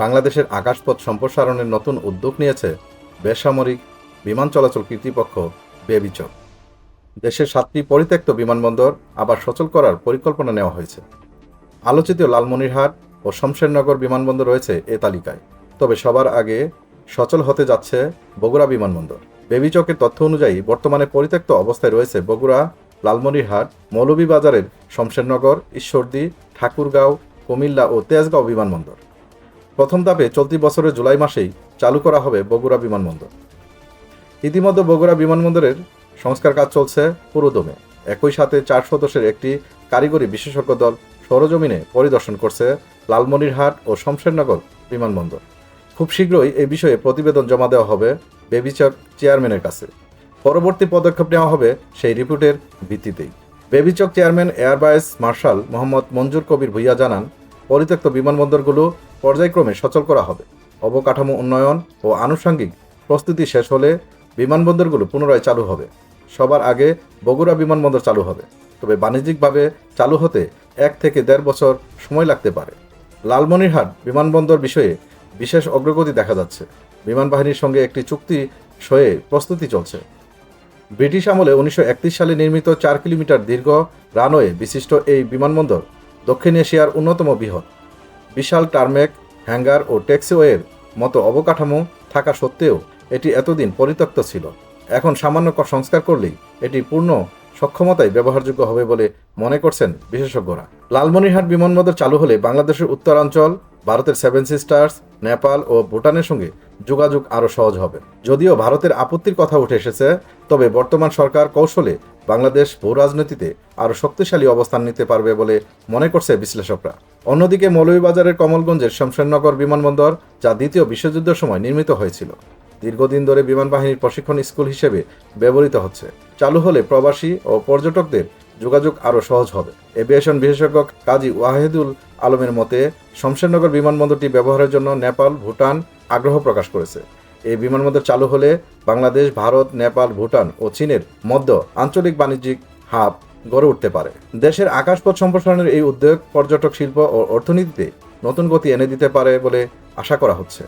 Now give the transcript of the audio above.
বাংলাদেশের আকাশপথ সম্প্রসারণের নতুন উদ্যোগ নিয়েছে বেসামরিক বিমান চলাচল কর্তৃপক্ষ বেবিচক। দেশের সাতটি পরিত্যক্ত বিমানবন্দর আবার সচল করার পরিকল্পনা নেওয়া হয়েছে। আলোচিত লালমনিরহাট ও শমশেরনগর বিমানবন্দর রয়েছে এ তালিকায়। তবে সবার আগে সচল হতে যাচ্ছে বগুড়া বিমানবন্দর। বেবিচকের তথ্য অনুযায়ী বর্তমানে পরিত্যক্ত অবস্থায় রয়েছে বগুড়া, লালমনিরহাট, মৌলভীবাজারের শমশেরনগর, ঈশ্বরদী, ঠাকুরগাঁও, কুমিল্লা ও তেজগাঁও বিমানবন্দর। প্রথম ধাপে চলতি বছরের জুলাই মাসেই চালু করা হবে বগুড়া বিমানবন্দর। ইতিমধ্যে বগুড়া বিমানবন্দরের সংস্কার কাজ চলছে পুরোদমে। একই সাথে চার সদস্যের একটি কারিগরি বিশেষজ্ঞ দল সরজমিনে পরিদর্শন করছে লালমনিরহাট ও শমশেরনগর বিমানবন্দর। খুব শীঘ্রই এই বিষয়ে প্রতিবেদন জমা দেওয়া হবে বেবিচক চেয়ারম্যানের কাছে। পরবর্তী পদক্ষেপ নেওয়া হবে সেই রিপোর্টের ভিত্তিতেই। বেবিচক chairman air vice marshal Mohammad Manjur Kabir Bhuiyan জানান পরিত্যক্ত বিমানবন্দরগুলো পর্যায়ক্রমে সচল করা হবে। অবকাঠামো উন্নয়ন ও আনুষঙ্গিক প্রস্তুতি শেষ হলে বিমানবন্দরগুলো পুনরায় চালু হবে। সবার আগে বগুড়া বিমানবন্দর চালু হবে। তবে বাণিজ্যিকভাবে চালু হতে এক থেকে দেড় বছর সময় লাগতে পারে। লালমনিরহাট বিমানবন্দর বিষয়ে বিশেষ অগ্রগতি দেখা যাচ্ছে। বিমান বাহিনীর সঙ্গে একটি চুক্তি সয়ে প্রস্তুতি চলছে। ব্রিটিশ আমলে উনিশশো একত্রিশ সালে নির্মিত চার কিলোমিটার দীর্ঘ রানওয়ে বিশিষ্ট এই বিমানবন্দর দক্ষিণ এশিয়ার অন্যতম বৃহৎ। বিশাল টার্মেক, হ্যাঙ্গার ও ট্যাক্সিওয়ের মতো অবকাঠামো থাকা সত্ত্বেও এটি এতদিন পরিত্যক্ত ছিল। এখন সামান্য সংস্কার করলেই এটি পূর্ণ সক্ষমতায় ব্যবহারযোগ্য হবে বলে মনে করছেন বিশেষজ্ঞরা। লালমনিরহাট বিমানবন্দর চালু হলে বাংলাদেশের উত্তরাঞ্চল, ভারতের সেভেন সিস্টার্স, নেপাল ও ভুটানের সঙ্গে যোগাযোগ আরও সহজ হবে। যদিও ভারতের আপত্তির কথা উঠে এসেছে, তবে বর্তমান সরকার কৌশলে বাংলাদেশ ভূ রাজনীতিতে আরও শক্তিশালী অবস্থান নিতে পারবে বলে মনে করছে বিশ্লেষকরা। অন্যদিকে মৌলভীবাজারের কমলগঞ্জের শমশেরনগর বিমানবন্দর, যা দ্বিতীয় বিশ্বযুদ্ধের সময় নির্মিত হয়েছিল। দীর্ঘদিন ধরে বিমান বাহিনীর প্রশিক্ষণ স্কুল হিসেবে ব্যবহৃত হচ্ছে। চালু হলে প্রবাসী ও পর্যটকদের যোগাযোগ আরও সহজ হবে। এভিয়েশন বিশেষজ্ঞ কাজী ওয়াহেদুল আলমের মতে, শমশেরনগর বিমানবন্দরটি ব্যবহারের জন্য নেপাল, ভুটান আগ্রহ প্রকাশ করেছে। এই বিমানবন্দর চালু হলে বাংলাদেশ, ভারত, নেপাল, ভুটান ও চীনের মধ্য আঞ্চলিক বাণিজ্যিক হাব গড়ে উঠতে পারে। দেশের আকাশপথ সম্প্রসারণের এই উদ্যোগ পর্যটক শিল্প ও অর্থনীতিতে নতুন গতি এনে দিতে পারে বলে আশা করা হচ্ছে।